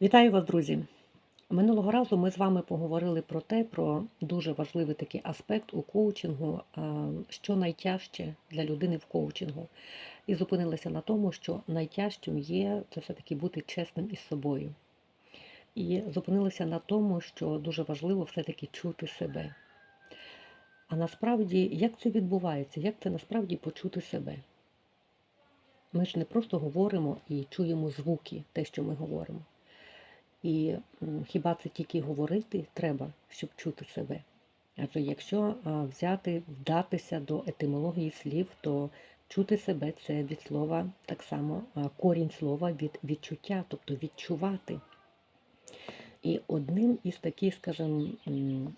Вітаю вас, друзі! Минулого разу ми з вами поговорили про те, про дуже важливий такий аспект у коучингу, що найтяжче для людини в коучингу. І зупинилися на тому, що найтяжчим є це все-таки бути чесним із собою. І зупинилися на тому, що дуже важливо все-таки чути себе. А насправді, як це відбувається? Як це насправді почути себе? Ми ж не просто говоримо і чуємо звуки, те, що ми говоримо. І хіба це тільки говорити треба, щоб чути себе? Адже якщо взяти, вдатися до етимології слів, то чути себе це від слова так само корінь слова від відчуття, тобто відчувати. І одним із таких, скажімо,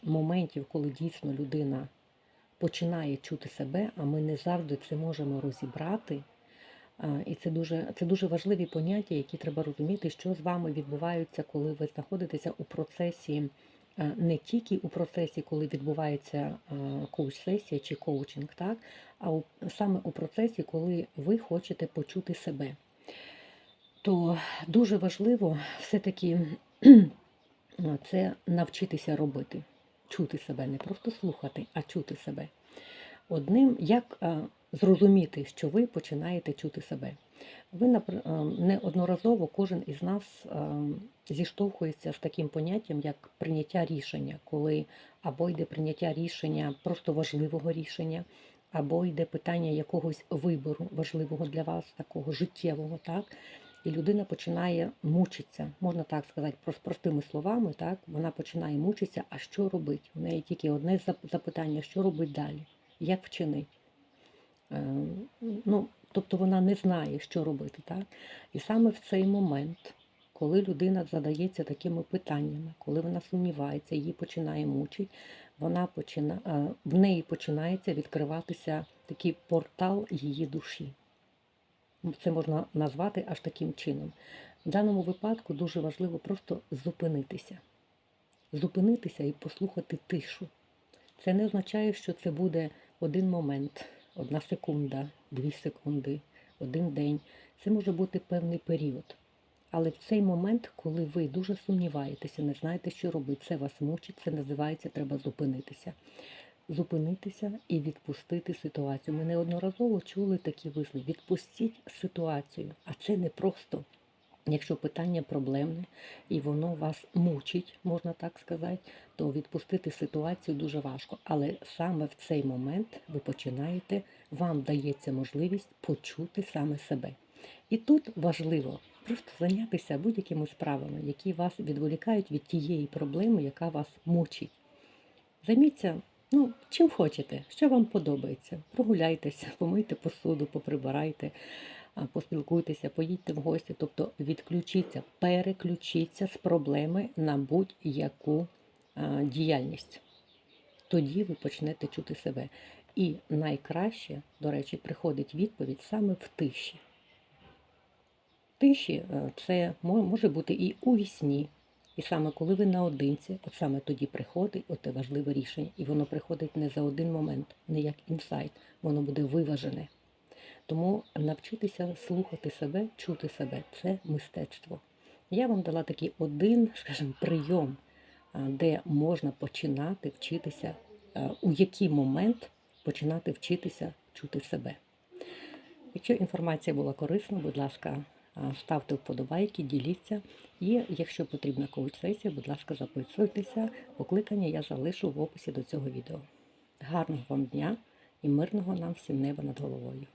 моментів, коли дійсно людина починає чути себе, а ми не завжди це можемо розібрати. А, І це дуже, це дуже важливі поняття, які треба розуміти, що з вами відбувається, коли ви знаходитеся у процесі, не тільки у процесі, коли відбувається коуч-сесія чи коучинг, так, а у, саме у процесі, коли ви хочете почути себе. То дуже важливо все-таки це навчитися робити, чути себе, не просто слухати, а чути себе. Одним, як зрозуміти, що ви починаєте чути себе. Ви а, неодноразово кожен із нас зіштовхується з таким поняттям, як прийняття рішення, коли або йде прийняття рішення, просто важливого рішення, або йде питання якогось вибору важливого для вас, такого життєвого, так? І людина починає мучитися, можна так сказати, прос- простими словами, так? Вона починає мучитися, а що робить? У неї тільки одне зап- запитання, що робить далі, як вчинить. Е, Ну, тобто вона не знає, що робити, так? І саме в цей момент, коли людина задається такими питаннями, коли вона сумнівається, її починає мучити, вона почина... е, в неї починається відкриватися такий портал її душі. Це можна назвати аж таким чином. В даному випадку дуже важливо просто зупинитися. Зупинитися і послухати тишу. Це не означає, що це буде один момент, одна секунда, дві секунди, один день. Це може бути певний період. Але в цей момент, коли ви дуже сумніваєтеся, не знаєте, що робити, це вас мучить, це називається треба зупинитися. Зупинитися і відпустити ситуацію. Ми неодноразово чули такі вислови. Відпустіть ситуацію. А це не просто. Якщо питання проблемне і воно вас мучить, можна так сказати, то відпустити ситуацію дуже важко. Але саме в цей момент ви починаєте, вам дається можливість почути саме себе. І тут важливо просто зайнятися будь-якими справами, які вас відволікають від тієї проблеми, яка вас мучить. Займіться ну, чим хочете, що вам подобається. Прогуляйтеся, помийте посуду, поприбирайте, поспілкуйтеся, поїдьте в гості, тобто відключіться, переключіться з проблеми на будь-яку діяльність. Тоді ви почнете чути себе. І найкраще, до речі, приходить відповідь саме в тиші. Тиші е, це може бути і у вісні, і саме коли ви наодинці, от саме тоді приходить оте важливе рішення. І воно приходить не за один момент, не як інсайт, воно буде виважене. Тому навчитися слухати себе, чути себе це мистецтво. Я вам дала такий один, скажімо, прийом, де можна починати вчитися, у який момент починати вчитися чути себе. Якщо інформація була корисна, будь ласка, ставте вподобайки, діліться. І якщо потрібна коуч-сесія, будь ласка, записуйтеся. Покликання я залишу в описі до цього відео. Гарного вам дня і мирного нам всім неба над головою.